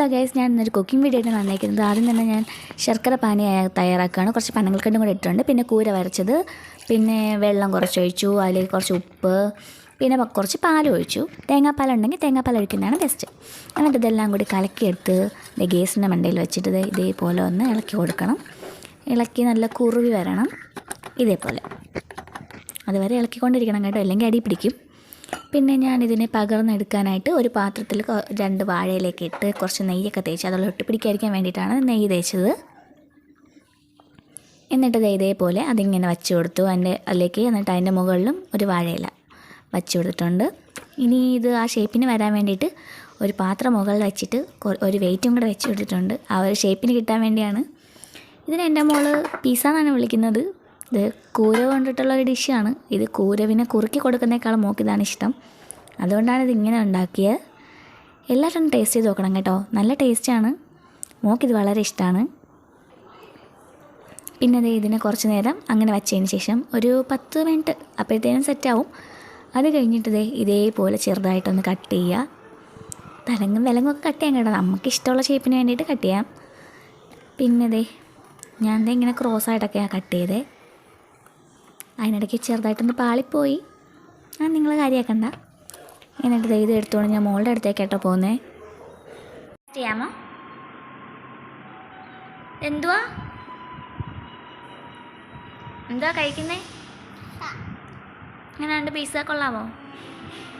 Hello guys ഞാൻ ഇന്നൊരു cooking video ആയിട്ട് വന്നേക്കുന്നത്. ആദ്യം തന്നെ ഞാൻ ശർക്കര പാനി തയ്യാറാക്കുകയാണ്. കുറച്ച് പനങ്ങൾക്കണ്ടും കൂടെ ഇട്ടിട്ടുണ്ട്. പിന്നെ കൂര വരച്ചത്. പിന്നെ വെള്ളം കുറച്ച് ഒഴിച്ചു. അതിലേക്ക് കുറച്ച് ഉപ്പ്. പിന്നെ കുറച്ച് പാൽ ഒഴിച്ചു. തേങ്ങാപ്പാൽ ഉണ്ടെങ്കിൽ തേങ്ങാപ്പാൽ ഒഴിക്കുന്നതാണ് ബെസ്റ്റ് എന്നിട്ട് ഇതെല്ലാം കൂടി കലക്കിയെടുത്ത് ഗ്യാസിന്റെ മണ്ടയിൽ വെച്ചിട്ട് ഇതേപോലെ ഒന്ന് ഇളക്കി കൊടുക്കണം. ഇളക്കി നല്ല കുറുവി വരണം. ഇതേപോലെ. അതുവരെ ഇളക്കിക്കൊണ്ടിരിക്കണം കേട്ടോ. അല്ലെങ്കിൽ അടി പിടിക്കും. പിന്നെ ഞാൻ ഇതിനെ പകർന്നെടുക്കാനായിട്ട് ഒരു പാത്രത്തിൽ രണ്ട് വാഴയിലേക്ക് ഇട്ട് കുറച്ച് നെയ്യൊക്കെ തേച്ച് അതുള്ള ഒട്ടിപ്പിടിക്കാതിരിക്കാൻ വേണ്ടിയിട്ടാണ് നെയ്യ് തേച്ചത്. എന്നിട്ട് ഇതേപോലെ അതിങ്ങനെ വച്ച് കൊടുത്തു. അതിന്റെ അതിലേക്ക് എന്നിട്ട് അതിന്റെ മുകളിലും ഒരു വാഴയില വച്ച് കൊടുത്തിട്ടുണ്ട്. ഇനി ഇത് ആ ഷേപ്പിന് വരാൻ വേണ്ടിയിട്ട് ഒരു പാത്രം മുകളിൽ വെച്ചിട്ട് ഒരു വെയിറ്റും കൂടെ വെച്ച് കൊടുത്തിട്ടുണ്ട്. ആ ഒരു ഷേപ്പിന് കിട്ടാൻ വേണ്ടിയാണ്. ഇതിന് എന്റെ മോൾ പിസ്സ എന്നാണ് വിളിക്കുന്നത്. ഇത് കൂര കൊണ്ടിട്ടുള്ള ഒരു ഡിഷാണ്. ഇത് കൂരവിനെ കുറുക്കി കൊടുക്കുന്നേക്കാളും മോക്ക് ഇതാണ് ഇഷ്ടം. അതുകൊണ്ടാണ് ഇത് ഇങ്ങനെ ഉണ്ടാക്കിയത്. എല്ലാവരും ടേസ്റ്റ് ചെയ്ത് നോക്കണം കേട്ടോ. നല്ല ടേസ്റ്റാണ് മോക്കിത് വളരെ ഇഷ്ടമാണ് പിന്നെ ദേ ഇതിനെ കുറച്ച് നേരം അങ്ങനെ വെച്ചതിന് ശേഷം ഒരു പത്ത് മിനിറ്റ് അപ്പോഴത്തേനും സെറ്റാവും അത് കഴിഞ്ഞിട്ട് ദേ ഇതേപോലെ ചെറുതായിട്ടൊന്ന് കട്ട് ചെയ്യുക തലങ്ങും വിലങ്ങും ഒക്കെ കട്ട് ചെയ്യാൻ കേട്ടോ. നമുക്ക് ഇഷ്ടമുള്ള ഷേപ്പിന് വേണ്ടിയിട്ട് കട്ട് ചെയ്യാം. പിന്നെ ദേ ഞാൻ ദേ ഇങ്ങനെ ക്രോസ് ആയിട്ടൊക്കെയാണ് കട്ട് ചെയ്തേ. അതിനിടയ്ക്ക് ചെറുതായിട്ടൊന്ന് പാളിപ്പോയി. ആ നിങ്ങൾ കാര്യമാക്കണ്ട എന്നിട്ട് ഇത് എടുത്തോണ്ട് ഞാൻ മോളുടെ അടുത്തേക്കാട്ടോ പോകുന്നേ. ചെയ്യാമോ? എന്തുവാ? എന്തുവാ കഴിക്കുന്നേ? അങ്ങനെ രണ്ട് പീസ കൊള്ളാമോ? കൊള്ളാം